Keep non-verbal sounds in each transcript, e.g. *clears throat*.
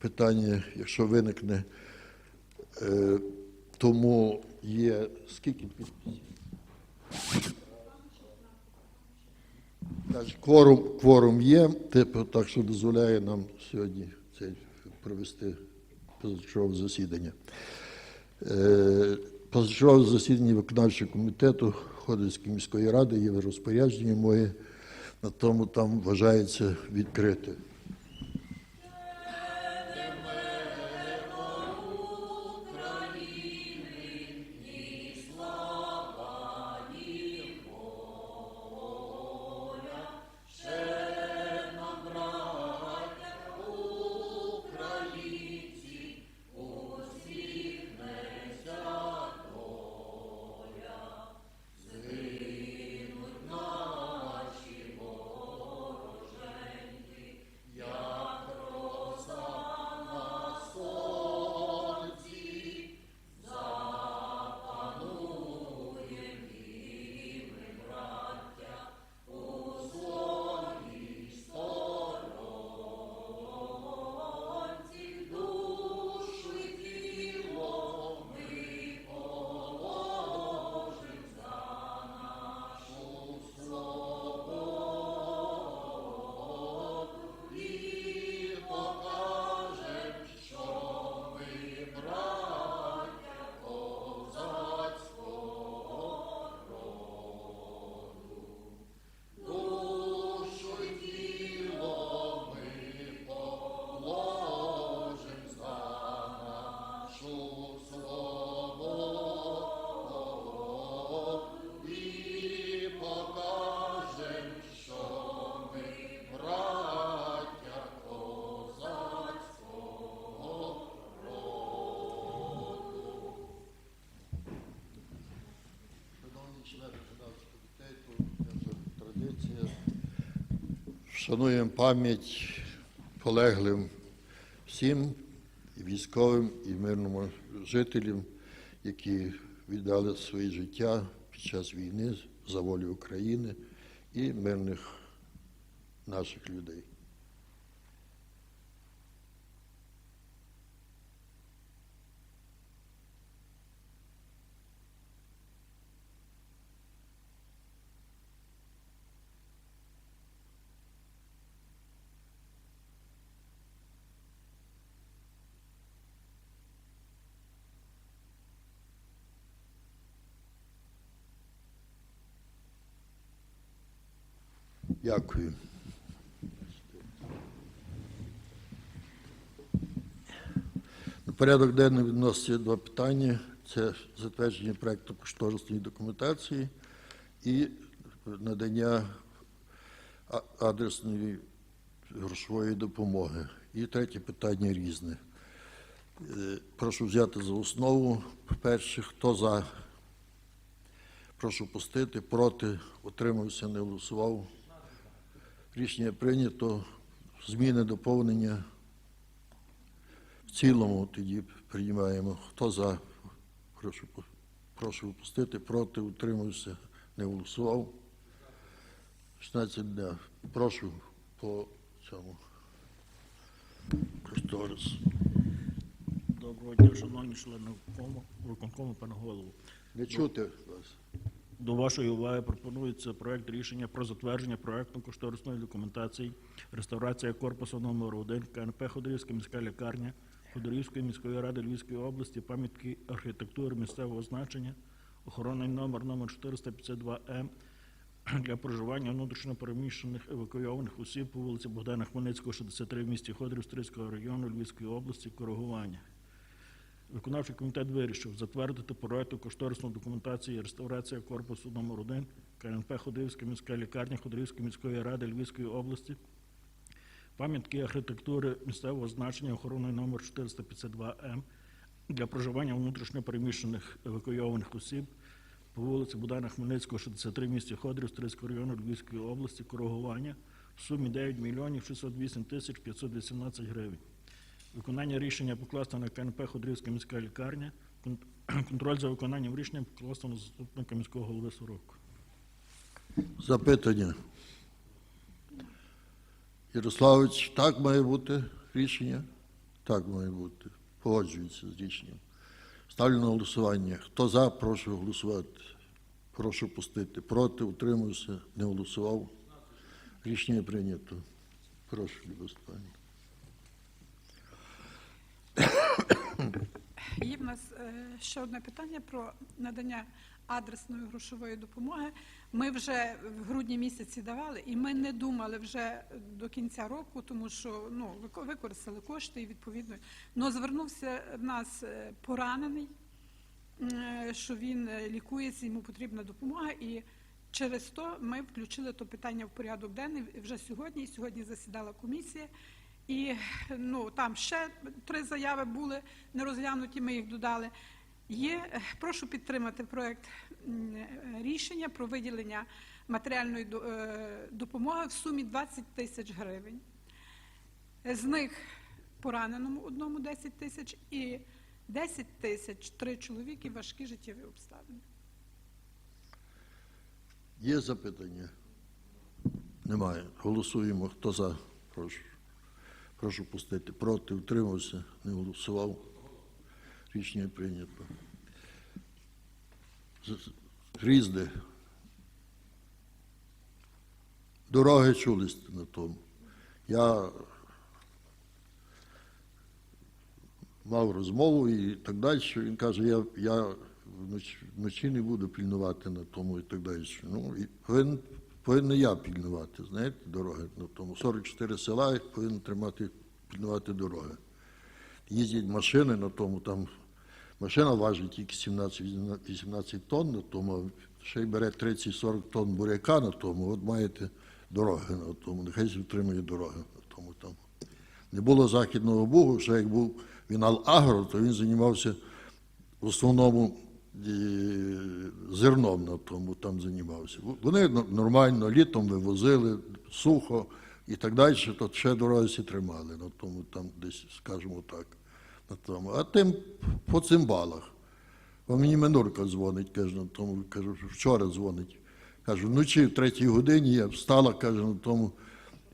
питання, якщо виникне. Е, Тому є скільки підписів? Кворум, кворум є, типу, так що дозволяє нам сьогодні цей, провести позачергове засідання. Е, Позачергове засідання виконавчого комітету Ходицької міської ради є в розпорядженні моє, на тому там вважається відкрите. Вшануємо пам'ять полеглим всім військовим, і мирним жителям, які віддали своє життя під час війни за волю України і мирних наших людей. Дякую. На порядок денний відноситься два питання. Це затвердження проекту кошторисної документації і надання адресної грошової допомоги. І третє питання різне. Е, Прошу взяти за основу. Перше, хто за? Прошу пустити, проти, утримався, не голосував. Рішення прийнято. Зміни, доповнення. В цілому тоді приймаємо. Хто за? Прошу, прошу випустити, проти, утримався, не голосував. 16 дня. Прошу по цьому. Кошторис. Доброго дня, шановні члени виконкому, пане голову. Не чути вас. До вашої уваги пропонується проект рішення про затвердження проектно-кошторисної документації реставрація корпусу номер 1 КНП Ходорівська міська лікарня Ходорівської міської ради Львівської області, пам'ятки архітектури місцевого значення, охоронний номер номер 452М для проживання внутрішньо переміщених евакуйованих осіб по вулиці Богдана Хмельницького, 63 в місті Ходорів Стрийського району Львівської області, коригування. Виконавчий комітет вирішив затвердити проекту кошторисну документацію реставрація корпусу номер 1 КНП Ходивська міська лікарня Ходивської міської ради Львівської області, пам'ятки архітектури місцевого значення охорони номер 452М для проживання внутрішньо переміщених евакуйованих осіб по вулиці Будана Хмельницького, 63 місті Ходорів, Стрийського району Львівської області, коригування в сумі 9 мільйонів 608 тисяч 518 гривень. Виконання рішення покласти на КНП Ходрівська міська лікарня. *clears throat* Контроль за виконанням рішення покласти на заступника міського голови Сороку. Запитання. Ярославович, так має бути рішення? Так має бути. Погоджується з рішенням. Ставлю на голосування. Хто за, прошу голосувати. Прошу пустити. Проти, утримався, не голосував. Рішення прийнято. Прошу, Люба Степанівна. Є в нас е, ще одне питання про надання адресної грошової допомоги. Ми вже в грудні місяці давали, і ми не думали вже до кінця року, тому що ну використали кошти і відповідно. Но звернувся в нас е, поранений, е, що він лікується, йому потрібна допомога. І через то ми включили то питання в порядок денний вже сьогодні. Сьогодні засідала комісія. І ну там ще три заяви були не розглянуті. Ми їх додали. Є прошу підтримати е, рішення про виділення матеріальної е, допомоги в сумі 20 тисяч гривень. З них пораненому одному 10 тисяч і 10 тисяч три чоловіки важкі життєві обставини. Є запитання? Немає. Голосуємо. Хто за? Прошу. Прошу пустити. Проти, утримався, не голосував. Рішення прийнято. Грізде. Дороги чулись на тому. Я мав розмову і так далі. Він каже, я, я вночі, не буду пільнувати на тому і так далі. Ну, і повинен, повинен я пільнувати, знаєте, дороги на тому. 44 села повинен тримати, пільнувати дороги. Їздять машини на тому, там машина важить тільки 17-18 тонн на тому, ще й бере 30-40 тонн буряка на тому, от маєте дороги на тому, нехай утримує дороги на тому там. Не було Західного Бугу, ще як був він Ал-Агро, то він займався в основному зерном на тому там займався. Вони нормально літом вивозили, сухо і так далі, то ще дороги всі тримали на тому, там десь, скажімо так. На тому. А тим по цимбалах. Бо мені Минурка дзвонить, каже, на тому, кажу, вчора дзвонить. Кажу, вночі в третій годині я встала, каже, на тому,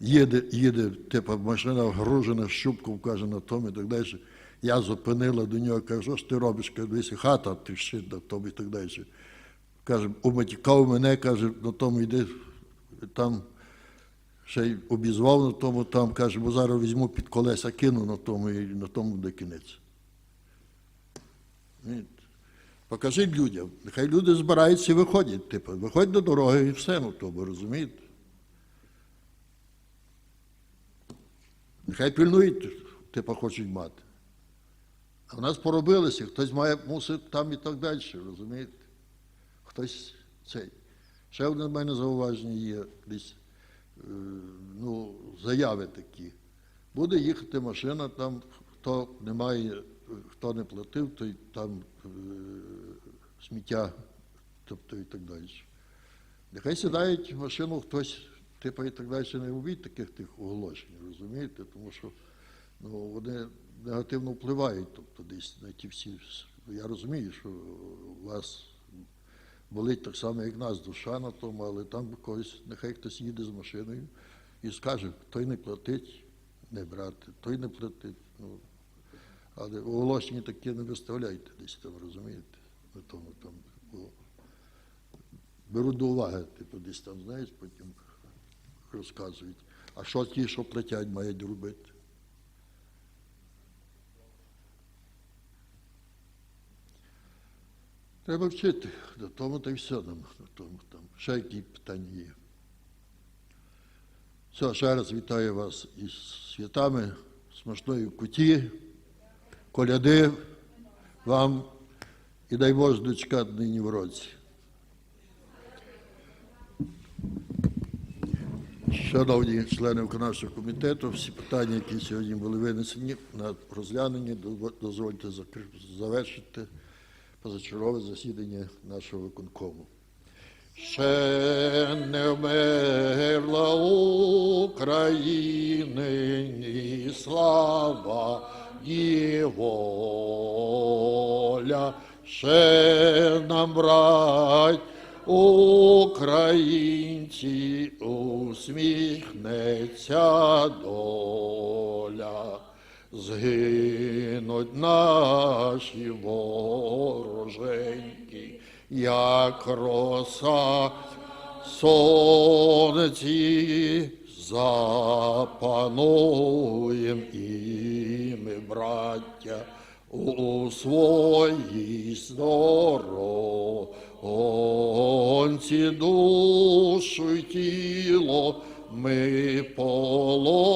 їде, їде, типу, машина вгружена, щупком, каже, на тому і так далі. Я зупинила до нього, кажу, що ж ти робиш? Кажу, дивись, хата тріщить на тому і так далі. Каже, уматікав мене, каже, на тому йди, там ще й обізвав на тому, там, каже, бо зараз візьму під колеса, кину на тому і на тому буде кінець. Покажіть людям, нехай люди збираються і виходять. Типу, виходь до дороги і все на тому, розумієте? Нехай пильнують, типу, хочуть мати. А в нас поробилося, хтось має мусить там і так далі, розумієте? Хтось цей. Ще одне в мене зауваження є десь, е, ну, заяви такі. Буде їхати машина, там хто не має, хто не платив, той там е, сміття, тобто і так далі. Нехай сідають в машину хтось, типу і так далі, не робіть таких тих оголошень, розумієте? Тому що ну, вони негативно впливають, тобто десь на ті всі. Я розумію, що у вас болить так само, як нас, душа на тому, але там когось, нехай хтось їде з машиною і скаже, той не платить, не брати, той не платить. Ну, але оголошення такі не виставляйте десь там, розумієте? На тому там. Бо беру до уваги, типу, десь там, знаєш, потім розказують. А що ті, що платять, мають робити? Треба вчити. До тому та й все нам. До тому, там. Ще які питання є. Все, ще раз вітаю вас із святами, смачної куті, коляди вам і дай Боже дочекати нині в році. Шановні члени виконавчого комітету, всі питання, які сьогодні були винесені на розглянення, дозвольте завершити позачергове засідання нашого виконкому. Ще не вмерла України, ні слава, ні воля, ще нам брать українці усміхнеться доля. Згинуть наші вороженьки, як роса сонці запануєм і ми, браття, у своїй сторонці душу й тіло ми положим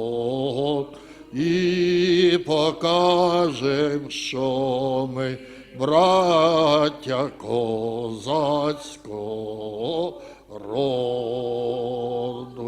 покажем, що ми браття козацького роду.